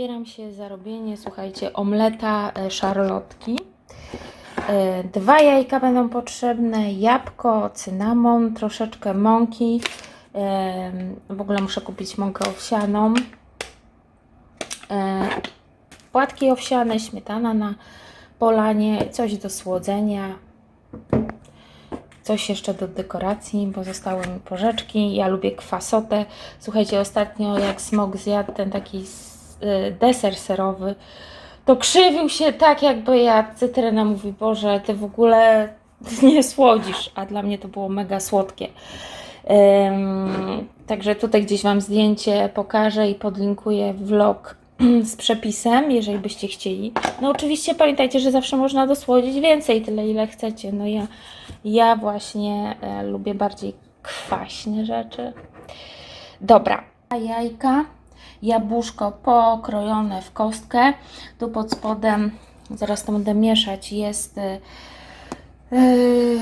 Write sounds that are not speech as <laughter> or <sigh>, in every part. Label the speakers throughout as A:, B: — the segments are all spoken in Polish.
A: Zabieram się za robienie, słuchajcie, omleta e, szarlotki. E, Dwa jajka będą potrzebne, jabłko, cynamon, troszeczkę mąki. E, W ogóle muszę kupić mąkę owsianą. Płatki owsiane, śmietana na polanie, coś do słodzenia, coś jeszcze do dekoracji, bo zostały mi porzeczki. Ja lubię kwasotę. Słuchajcie, ostatnio jak smog zjadł ten taki deser serowy, to krzywił się tak, jakby ja cytryna mówi, Boże, ty w ogóle <laughs> nie słodzisz, a dla mnie to było mega słodkie. Ym, także tutaj gdzieś Wam zdjęcie pokażę i podlinkuję vlog <clears throat> z przepisem, jeżeli byście chcieli. No oczywiście pamiętajcie, że zawsze można dosłodzić więcej, tyle ile chcecie. No ja, ja właśnie e, lubię bardziej kwaśne rzeczy. Dobra, a jajka, jabłuszko pokrojone w kostkę. Tu pod spodem, zaraz to będę mieszać, jest y, y,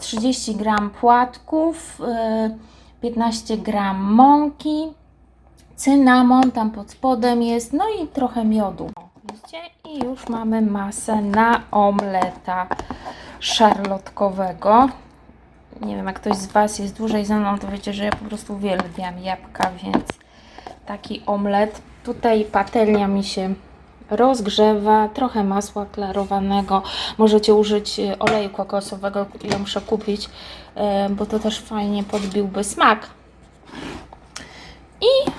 A: 30 gram płatków, y, 15 gram mąki, cynamon tam pod spodem jest, no i trochę miodu. Widzicie? I już mamy masę na omleta szarlotkowego. Nie wiem, jak ktoś z Was jest dłużej ze mną, to wiecie, że ja po prostu uwielbiam jabłka, więc taki omlet. Tutaj patelnia mi się rozgrzewa, trochę masła klarowanego. Możecie użyć e, oleju kokosowego, ja muszę kupić, e, bo to też fajnie podbiłby smak. I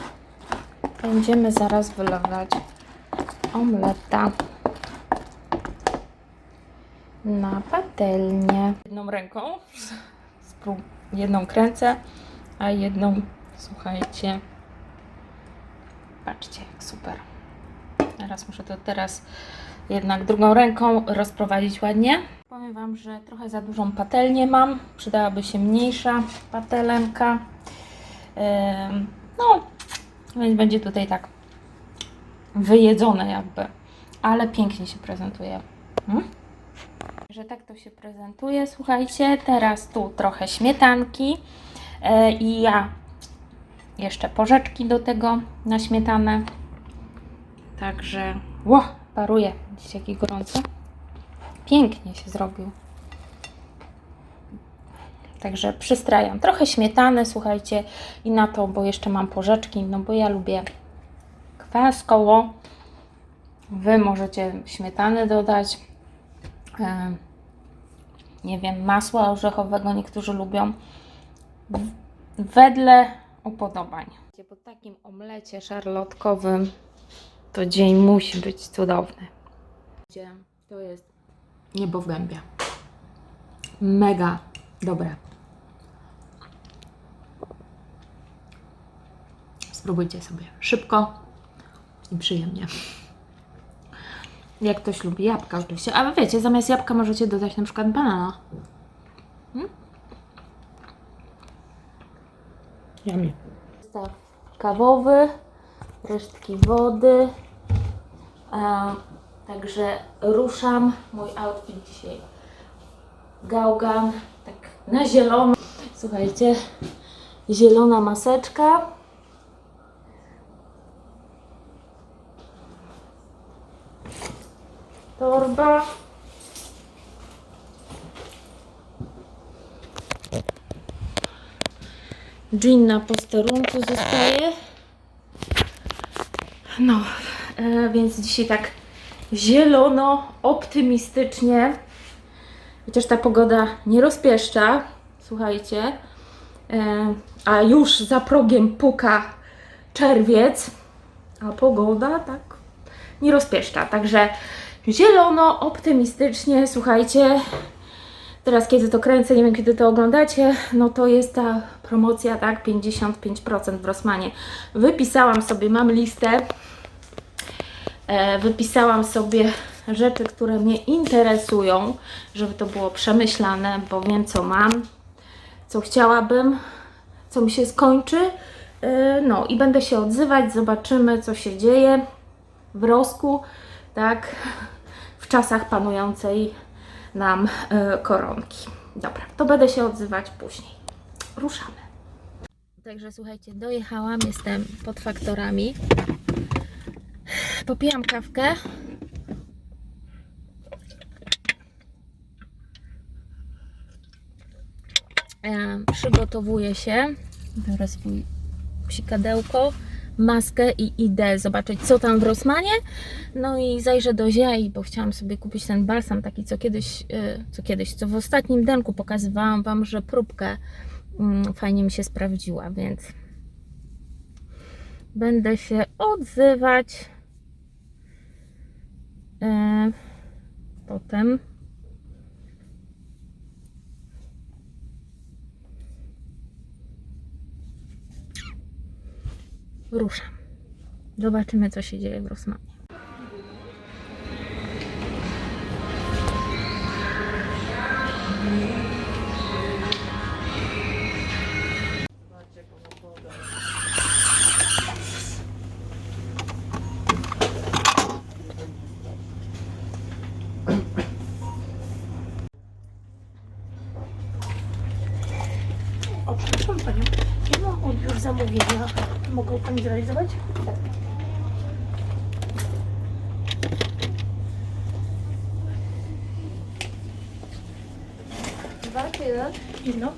A: będziemy zaraz wylewać omleta na patelnię. Jedną ręką, jedną kręcę, a jedną, słuchajcie, patrzcie jak super. Teraz muszę to teraz jednak drugą ręką rozprowadzić ładnie. Powiem Wam, że trochę za dużą patelnię mam. Przydałaby się mniejsza patelenka. No, więc będzie tutaj tak wyjedzone jakby. Ale pięknie się prezentuje. Hmm? Że tak to się prezentuje. Słuchajcie, teraz tu trochę śmietanki e, i ja jeszcze porzeczki do tego na śmietanę. Także, ło, paruje. Widzicie, jaki gorący? Pięknie się zrobił. Także przystrajam trochę śmietany, słuchajcie, i na to, bo jeszcze mam porzeczki, no bo ja lubię kwas koło. Wy możecie śmietany dodać. E, nie wiem, masła orzechowego niektórzy lubią. Wedle upodobań. Po takim omlecie szarlotkowym to dzień musi być cudowny. To jest niebo w gębie. Mega dobre. Spróbujcie sobie szybko i przyjemnie. Jak ktoś lubi jabłka oczywiście. Ale wiecie, zamiast jabłka możecie dodać na przykład banana. Hmm? Yummy. Zestaw kawowy, resztki wody. Także ruszam. Mój outfit dzisiaj gałgan, tak na zielono. Słuchajcie, zielona maseczka. Torba. Jean na posterunku zostaje. No, e, więc dzisiaj tak zielono, optymistycznie. Chociaż ta pogoda nie rozpieszcza, słuchajcie, e, a już za progiem puka czerwiec, a pogoda tak nie rozpieszcza. Także zielono, optymistycznie, słuchajcie. Teraz, kiedy to kręcę, nie wiem, kiedy to oglądacie, no to jest ta promocja, tak, 55% w Rossmanie. Wypisałam sobie, mam listę, e, wypisałam sobie rzeczy, które mnie interesują, żeby to było przemyślane, bo wiem, co mam, co chciałabym, co mi się skończy. E, No i będę się odzywać, zobaczymy, co się dzieje w Rosku, tak, w czasach panującej nam e, koronki. Dobra, to będę się odzywać później. Ruszamy. Także słuchajcie, dojechałam, jestem pod faktorami. popijam kawkę. Przygotowuję się. Biorę swój psikadełko, maskę i idę zobaczyć, co tam w Rosmanie. No i zajrzę do Ziai, bo chciałam sobie kupić ten balsam taki, co kiedyś, e, co kiedyś, co w ostatnim denku pokazywałam Wam, że próbkę mm, fajnie mi się sprawdziła, więc będę się odzywać e, potem. Ruszam. Zobaczymy, co się dzieje w Rosmanie.
B: Zrealizować?
C: Dwa tyle.
B: Jedno.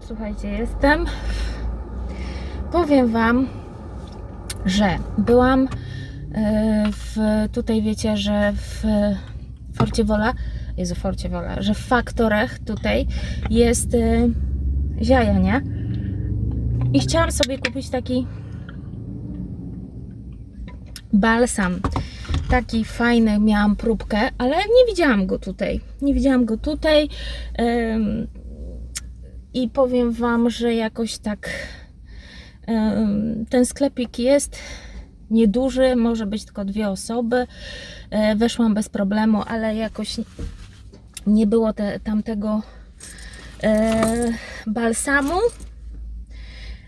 A: Słuchajcie, jestem. Powiem Wam, że byłam e, w, tutaj wiecie, że w Forcie Wola, Jezu, Forcie Wola, że w Faktorach tutaj jest e, ziaja, nie? I chciałam sobie kupić taki balsam. Taki fajny, miałam próbkę, ale nie widziałam go tutaj. Nie widziałam go tutaj. I powiem Wam, że jakoś tak ten sklepik jest nieduży, może być tylko dwie osoby. E, Weszłam bez problemu, ale jakoś nie było te, tamtego e, balsamu.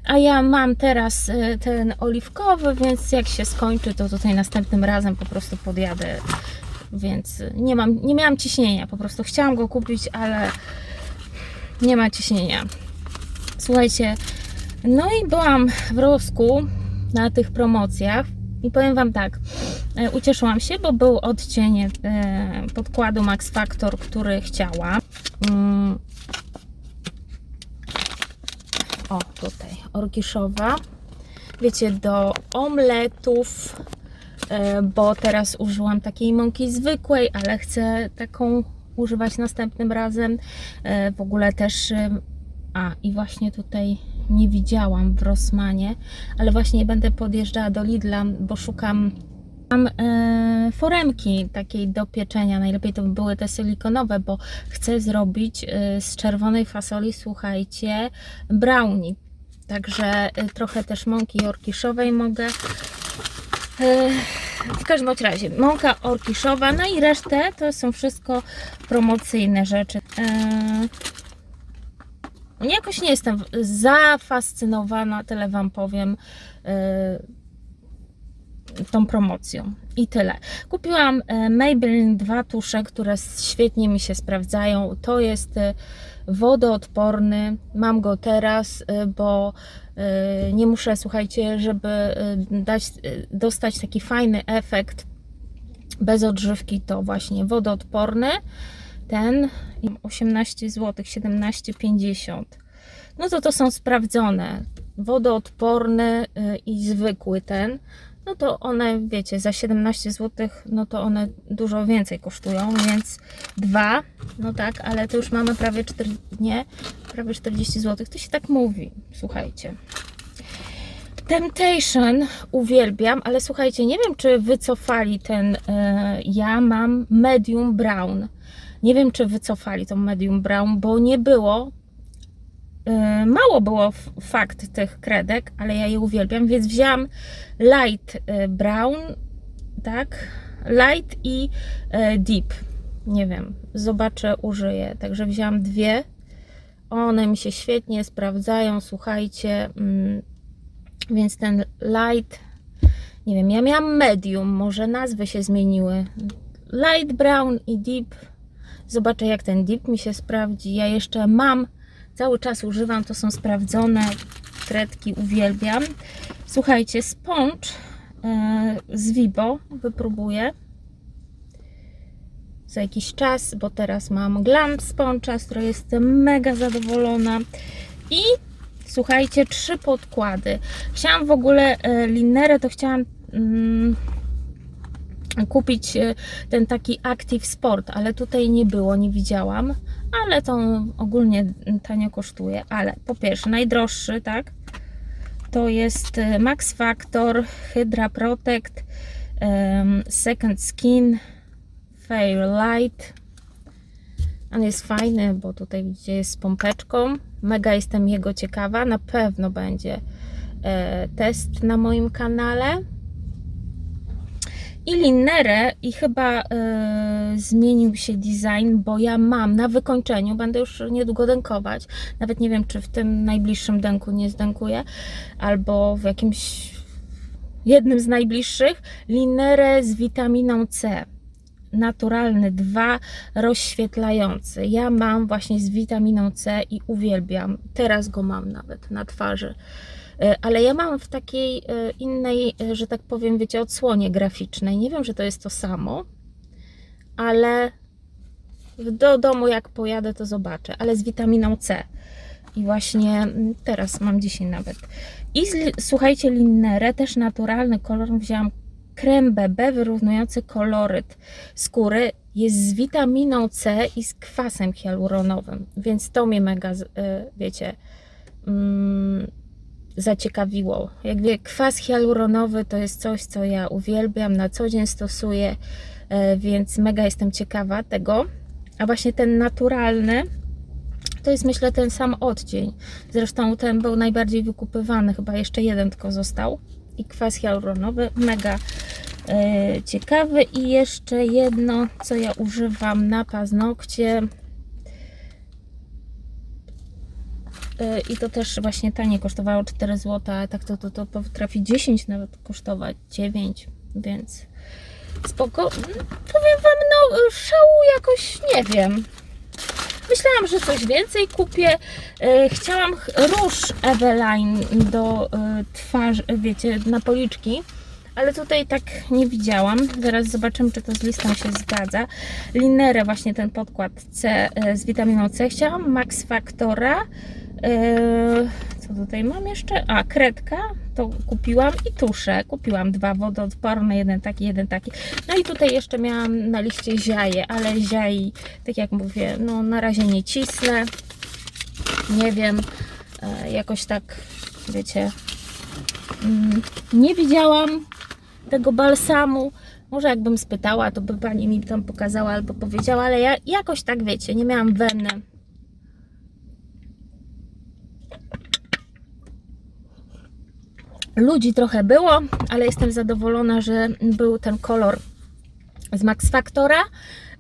A: A ja mam teraz e, ten oliwkowy, więc jak się skończy, to tutaj następnym razem po prostu podjadę. Więc nie mam, nie miałam ciśnienia, po prostu chciałam go kupić, ale nie ma ciśnienia. Słuchajcie, no i byłam w Rosku na tych promocjach i powiem Wam tak, e, ucieszyłam się, bo był odcień e, podkładu Max Factor, który chciała. Mm. O, tutaj, orkiszowa. Wiecie, do omletów, e, bo teraz użyłam takiej mąki zwykłej, ale chcę taką używać następnym razem. W ogóle też. A, i właśnie tutaj nie widziałam w Rossmanie, ale właśnie będę podjeżdżała do Lidla, bo szukam. Mam e, foremki takiej do pieczenia. Najlepiej to by były te silikonowe, bo chcę zrobić e, z czerwonej fasoli, słuchajcie, brownie. Także e, trochę też mąki orkiszowej mogę. W każdym razie, mąka orkiszowa, no i resztę to są wszystko promocyjne rzeczy. Eee, jakoś nie jestem zafascynowana, tyle Wam powiem, eee, tą promocją. I tyle. Kupiłam e, Maybelline dwa tusze, które świetnie mi się sprawdzają. To jest e, wodoodporny. Mam go teraz, e, bo nie muszę, słuchajcie, żeby dać, dostać taki fajny efekt bez odżywki, to właśnie wodoodporny. Ten 18 zł, 17,50. No to to są sprawdzone. Wodoodporny y, i zwykły ten. No to one, wiecie, za 17 zł, no to one dużo więcej kosztują, więc dwa, no tak, ale to już mamy prawie 4, nie, prawie 40 zł. To się tak mówi, słuchajcie. Temptation uwielbiam, ale słuchajcie, nie wiem czy wycofali ten. e, ja mam medium brown. Nie wiem czy wycofali tą medium brown, bo nie było. e, mało było fakt tych kredek, ale ja je uwielbiam, więc wzięłam light e, brown, tak? Light i e, deep. Nie wiem, zobaczę, użyję. Także wzięłam dwie. One mi się świetnie sprawdzają, słuchajcie. Mm, więc ten light Nie wiem, ja miałam medium, może nazwy się zmieniły. Light brown i deep. Zobaczę, jak ten deep mi się sprawdzi. Ja jeszcze mam, cały czas używam, to są sprawdzone kredki, uwielbiam. Słuchajcie, sponge e, z Vibo wypróbuję za jakiś czas, bo teraz mam Glam Sponge'a, z której jestem mega zadowolona. I słuchajcie, trzy podkłady. Chciałam w ogóle e, linerę, to chciałam mm, kupić e, ten taki Active Sport, ale tutaj nie było, nie widziałam. Ale to ogólnie tanio kosztuje. Ale po pierwsze, najdroższy, tak? To jest e, Max Factor Hydra Protect Second Skin Fair Light. On jest fajny, bo tutaj widzicie jest z pompeczką. Mega jestem jego ciekawa. Na pewno będzie e, test na moim kanale. I linerę i chyba e, zmienił się design, bo ja mam na wykończeniu, będę już niedługo dękować. Nawet nie wiem, czy w tym najbliższym dęku nie zdękuję, albo w jakimś jednym z najbliższych, linerę z witaminą C naturalny 2 rozświetlający. Ja mam właśnie z witaminą C i uwielbiam. Teraz go mam nawet na twarzy. E, Ale ja mam w takiej e, innej, e, że tak powiem, wiecie, odsłonie graficznej. Nie wiem, że to jest to samo, ale do domu jak pojadę, to zobaczę. Ale z witaminą C. I właśnie mm, teraz mam dzisiaj nawet. I z, słuchajcie, Linnerę, też naturalny kolor. Wzięłam krem BB wyrównujący koloryt skóry. Jest z witaminą C i z kwasem hialuronowym, więc to mnie mega, wiecie, mm, zaciekawiło. Jak wie, kwas hialuronowy to jest coś, co ja uwielbiam, na co dzień stosuję, e, więc mega jestem ciekawa tego. A właśnie ten naturalny, to jest myślę ten sam odcień. Zresztą ten był najbardziej wykupywany, chyba jeszcze jeden tylko został. I kwas hialuronowy, mega e, ciekawy. I jeszcze jedno, co ja używam na paznokcie. E, I to też właśnie tanie kosztowało 4 zł, a tak to, to, to potrafi 10 nawet kosztować, 9, więc spoko. Powiem Wam, no szału jakoś nie wiem. Myślałam, że coś więcej kupię. E, Chciałam ch- róż Eveline do e, twarzy, wiecie, na policzki, ale tutaj tak nie widziałam. Zaraz zobaczymy, czy to z listą się zgadza. Linerę, właśnie ten podkład C z witaminą C chciałam. Max Factora. E, Co tutaj mam jeszcze? A, kredka. To kupiłam i tusze. Kupiłam dwa wodoodporne, jeden taki, jeden taki. No i tutaj jeszcze miałam na liście ziaje, ale ziai, tak jak mówię, no na razie nie cisnę. Nie wiem, e, jakoś tak, wiecie, mm, nie widziałam tego balsamu. Może jakbym spytała, to by pani mi tam pokazała albo powiedziała, ale ja jakoś tak, wiecie, nie miałam weny. Ludzi trochę było, ale jestem zadowolona, że był ten kolor z Max Factora,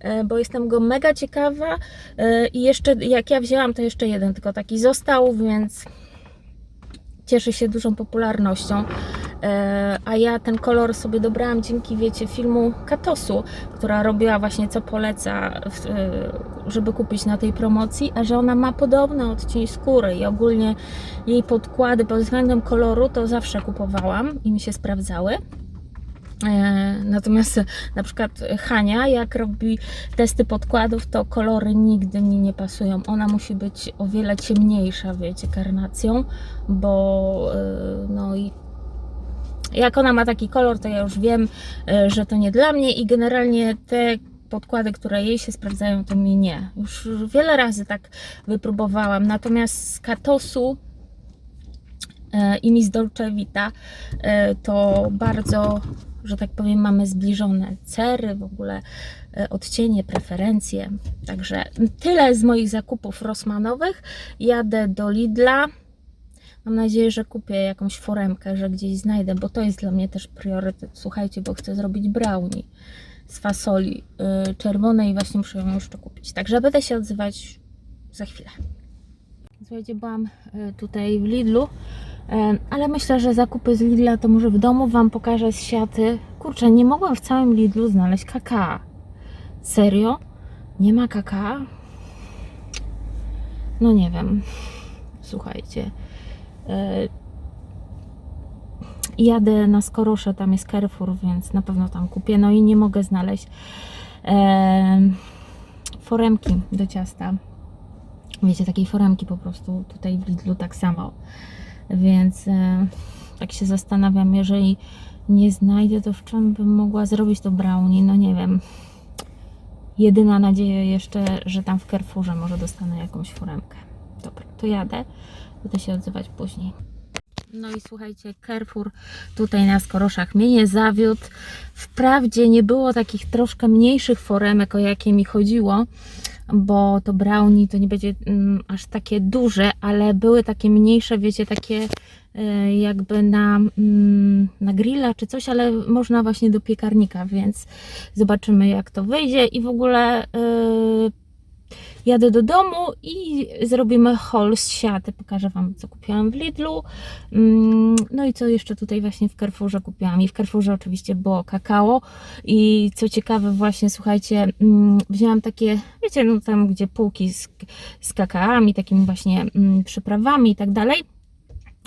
A: e, bo jestem go mega ciekawa e, i jeszcze jak ja wzięłam, to jeszcze jeden tylko taki został, więc cieszy się dużą popularnością. E, A ja ten kolor sobie dobrałam dzięki, wiecie, filmu Katosu, która robiła właśnie co poleca, e, żeby kupić na tej promocji, a że ona ma podobny odcień skóry i ogólnie jej podkłady pod względem koloru to zawsze kupowałam i mi się sprawdzały. E, Natomiast na przykład Hania, jak robi testy podkładów, to kolory nigdy mi nie pasują. Ona musi być o wiele ciemniejsza, wiecie, karnacją, bo no i jak ona ma taki kolor, to ja już wiem, e, że to nie dla mnie i generalnie te podkłady, które jej się sprawdzają, to mi nie. Już wiele razy tak wypróbowałam. Natomiast z Katosu e, i Miss Dolce Vita e, to bardzo, że tak powiem, mamy zbliżone cery, w ogóle odcienie, preferencje. Także tyle z moich zakupów Rossmanowych. Jadę do Lidla. Mam nadzieję, że kupię jakąś foremkę, że gdzieś znajdę, bo to jest dla mnie też priorytet. Słuchajcie, bo chcę zrobić brownie z fasoli y, czerwonej i właśnie muszę ją jeszcze kupić. Także będę się odzywać za chwilę. Słuchajcie, byłam y, tutaj w Lidlu Em, Ale myślę, że zakupy z Lidla to może w domu Wam pokażę z siaty. Kurczę, nie mogłam w całym Lidlu znaleźć kakao. Serio? Nie ma kakao? No nie wiem. Słuchajcie. E, Jadę na Skorosze, tam jest Carrefour, więc na pewno tam kupię. No i nie mogę znaleźć em, foremki do ciasta. Wiecie, takiej foremki po prostu tutaj w Lidlu tak samo. Więc e, tak się zastanawiam, jeżeli nie znajdę, to w czym bym mogła zrobić to brownie? No nie wiem. Jedyna nadzieja jeszcze, że tam w Carrefourze może dostanę jakąś foremkę. Dobra, to jadę. Będę się odzywać później. No i słuchajcie, Carrefour tutaj na Skoroszach mnie nie zawiódł. Wprawdzie nie było takich troszkę mniejszych foremek, o jakie mi chodziło, bo to brownie to nie będzie mm, aż takie duże, ale były takie mniejsze, wiecie, takie e, jakby na, mm, na grilla czy coś, ale można właśnie do piekarnika, więc zobaczymy jak to wyjdzie i w ogóle e, jadę do domu i zrobimy haul z siaty. Pokażę Wam, co kupiłam w Lidlu. Mm, No i co jeszcze tutaj właśnie w Carrefourze kupiłam. I w Carrefourze oczywiście było kakao. I co ciekawe właśnie, słuchajcie, mm, wzięłam takie, wiecie, no tam gdzie półki z, z kakaami, takimi właśnie mm, przyprawami i tak dalej.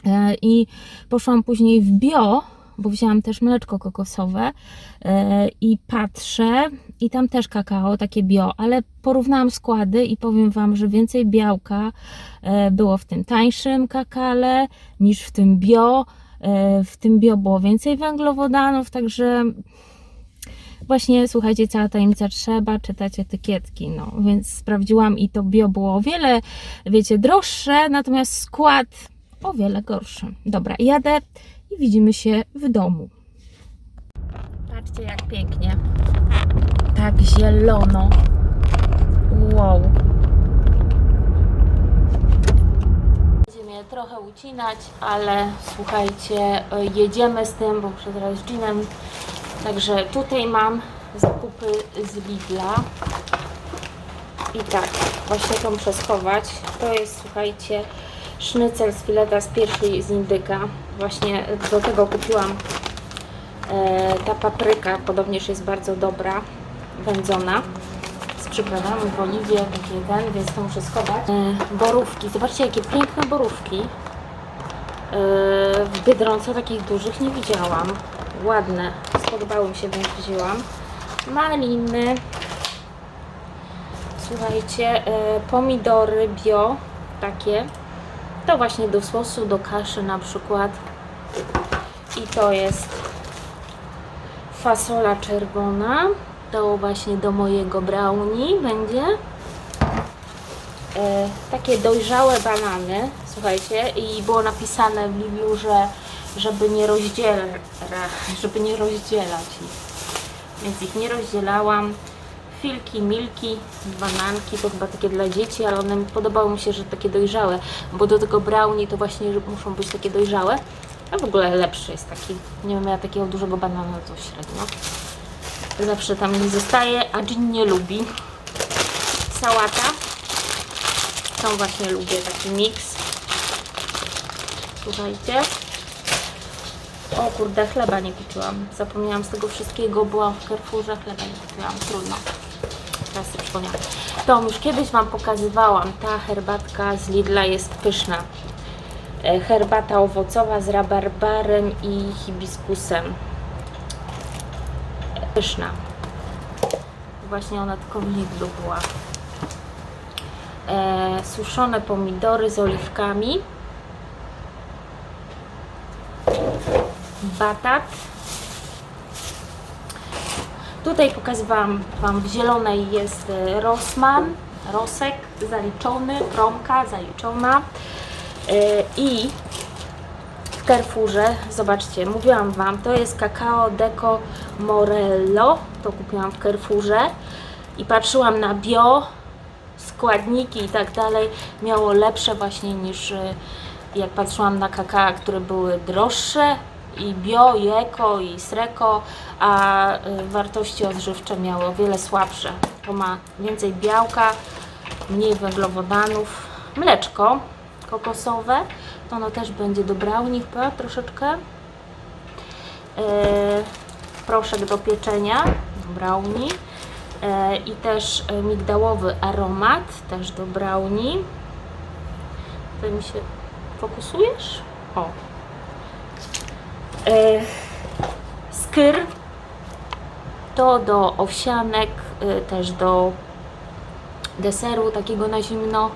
A: E, I poszłam później w bio, bo wzięłam też mleczko kokosowe e, i patrzę i tam też kakao, takie bio, ale porównałam składy i powiem Wam, że więcej białka e, było w tym tańszym kakale niż w tym bio. E, W tym bio było więcej węglowodanów, także właśnie słuchajcie, cała tajemnica trzeba czytać etykietki, no więc sprawdziłam i to bio było o wiele, wiecie, droższe, natomiast skład o wiele gorszy. Dobra, jadę i widzimy się w domu. Patrzcie jak pięknie. Tak zielono. Wow. Będziemy trochę ucinać, ale słuchajcie, jedziemy z tym, bo muszę teraz z jeanem. Także tutaj mam zakupy z Lidla. I tak, właśnie to muszę. To jest, słuchajcie, sznycel z fileta z pierwszej z indyka. Właśnie do tego kupiłam e, ta papryka, podobnież jest bardzo dobra, wędzona z przyprawami w oliwie, takie ten, więc to muszę schować. E, borówki, zobaczcie jakie piękne borówki. E, w Biedronce takich dużych nie widziałam. Ładne, spodobały mi się, więc wzięłam. Maliny, słuchajcie, e, pomidory bio, takie. To właśnie do sosu, do kaszy na przykład. I to jest fasola czerwona. To właśnie do mojego brownie będzie. E, takie dojrzałe banany, słuchajcie, i było napisane w Lidlu, że żeby nie rozdziela, żeby nie rozdzielać ich. Więc ich nie rozdzielałam. Filki, milki, bananki, to chyba takie dla dzieci, ale one podobały mi się, że takie dojrzałe, bo do tego brownie to właśnie muszą być takie dojrzałe. A w ogóle lepszy jest taki. Nie wiem, ja takiego dużego banana to średnio. Zawsze tam nie zostaje, a Jean nie lubi. Sałata. Tą właśnie lubię, taki miks. Słuchajcie. O kurde, chleba nie kupiłam. Zapomniałam z tego wszystkiego, byłam w Carrefourze, chleba nie kupiłam, trudno. Teraz sobie przypomniałam. To już kiedyś Wam pokazywałam, ta herbatka z Lidla jest pyszna. E, Herbata owocowa z rabarbarem i hibiskusem. Pyszna. Właśnie ona tylko w Lidlu była. E, suszone pomidory z oliwkami. batat. Tutaj pokazywałam Wam w zielonej jest e, Rosman, Rosek zaliczony, promka zaliczona E, i w Carrefourze, zobaczcie, mówiłam Wam, to jest Cacao Deco Morello, to kupiłam w Carrefourze. I patrzyłam na bio, składniki i tak dalej, miało lepsze właśnie niż e, jak patrzyłam na kakao, które były droższe. I bio, i eko, i sreko, a y, wartości odżywcze miały o wiele słabsze. To ma więcej białka, mniej węglowodanów, mleczko kokosowe, Ono też będzie do brownie chyba troszeczkę. E, proszek do pieczenia, do brownie. E, I też e, migdałowy aromat, też do brownie. Ty mi się fokusujesz? O. E, skyr to do owsianek, y, też do deseru takiego na zimno.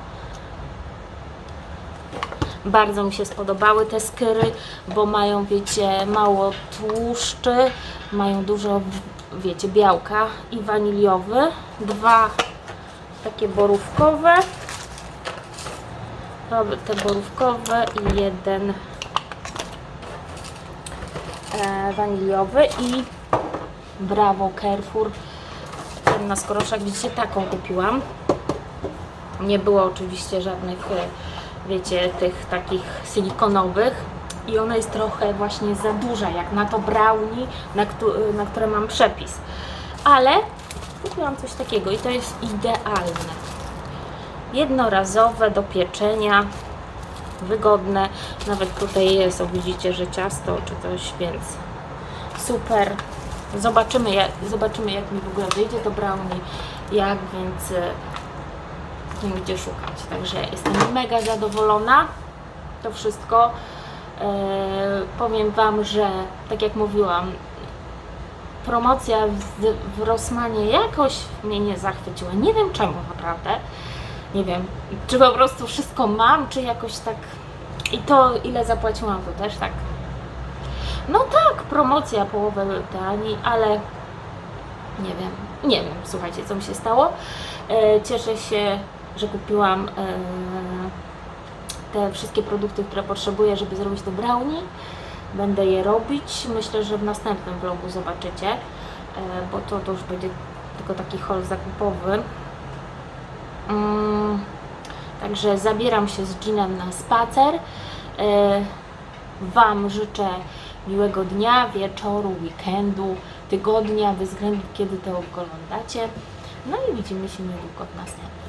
A: Bardzo mi się spodobały te skyry, bo mają, wiecie, mało tłuszczy, mają dużo, wiecie, białka i waniliowy. Dwa takie borówkowe. Te borówkowe i jeden e, waniliowy i Brawo Carrefour. Ten na skoroszach, widzicie, taką kupiłam. Nie było oczywiście żadnych, e, wiecie, tych takich silikonowych. I ona jest trochę właśnie za duża, jak na to brownie, na, na które mam przepis. Ale kupiłam coś takiego i to jest idealne. Jednorazowe do pieczenia, wygodne. Nawet tutaj jest, o widzicie, że ciasto czy coś, więc super. Zobaczymy jak, zobaczymy jak mi w ogóle wyjdzie to brownie, jak, więc e, wiem gdzie szukać. Także jestem mega zadowolona. To wszystko. E, powiem Wam, że tak jak mówiłam, promocja w, w Rossmanie jakoś mnie nie zachwyciła. Nie wiem czemu naprawdę. Nie wiem, czy po prostu wszystko mam, czy jakoś tak. I to ile zapłaciłam, to też tak no tak, promocja połowę taniej, ale nie wiem, nie wiem, słuchajcie, co mi się stało. E, cieszę się, że kupiłam e, te wszystkie produkty, które potrzebuję, żeby zrobić to brownie. Będę je robić. Myślę, że w następnym vlogu zobaczycie, e, bo to, to już będzie tylko taki haul zakupowy. Mm, także zabieram się z Ginem na spacer. E, Wam życzę miłego dnia, wieczoru, weekendu, tygodnia, bez względu kiedy to oglądacie. No i widzimy się niedługo w następnym.